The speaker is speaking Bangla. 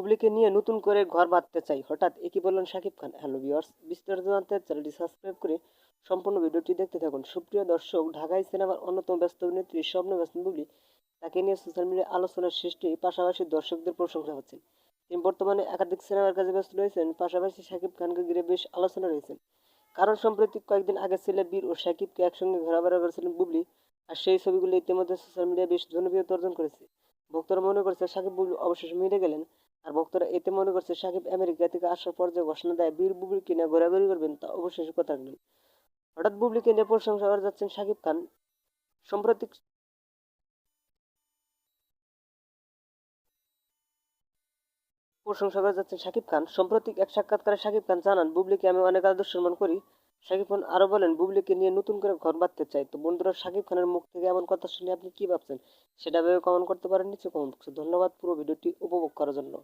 বুবলিকে নিয়ে নতুন করে ঘর বাঁধতে চাই। হঠাৎ একই বললেন শাকিব খান? হ্যালো ভিউয়ার্স বিস্তারিত জানতে চ্যানেলটি সাবস্ক্রাইব করে সম্পূর্ণ ভিডিওটি দেখতে থাকুন। সুপ্রিয় দর্শক, ঢাকাই সিনেমার অন্যতম ব্যস্ত অভিনেত্রী স্বপ্ন ব্যস্ত বুবলি তাকে নিয়ে সোশ্যাল মিডিয়ায় আলোচনার সৃষ্টি পাশাপাশি দর্শকদের প্রশংসা হচ্ছেন। তিনি বর্তমানে একাধিক সিনেমার কাজে ব্যস্ত রয়েছেন, পাশাপাশি শাকিব খানকে ঘিরে বেশ আলোচনা রয়েছেন। কারণ সম্প্রতি কয়েকদিন আগে ছেলে বীর ও শাকিবকে একসঙ্গে ঘোরাফেরা করেছিলেন বুবলি আর সেই ছবিগুলো ইতিমধ্যে সোশ্যাল মিডিয়ায় বেশ জনপ্রিয়তা অর্জন করেছে। ভক্তরা মনে করছে শাকিব বুবলি অবশেষে মিলে গেলেন। আর ভক্তরা এতে মনে করছে শাকিব আমেরিকা থেকে আসার পর যে ঘোষণা দেয়, বীর বুবলিকে নিয়ে ঘোরাঘুরি করবেন তা অবশেষে কথা রাখলেন হঠাৎ বুবলিকে নিয়ে প্রশংসা করে যাচ্ছেন শাকিব খান। সম্প্রতি প্রশংসা করে যাচ্ছেন শাকিব খান। সম্প্রতি এক সাক্ষাৎকারে শাকিব খান জানান, বুবলিকে আমি অনেক আদর সম্মান করি। শাকিব খান আরও বলেন, বুবলিকে নিয়ে নতুন করে ঘর বাঁধতে চাই। তো বন্ধুরা শাকিব খানের মুখ থেকে এমন কথা শুনে আপনি কি ভাবছেন? সেটা ভেবে কমেন্ট করতে পারেন, নিচে কমেন্ট বক্সে ধন্যবাদ পুরো ভিডিওটি উপভোগ করার জন্য।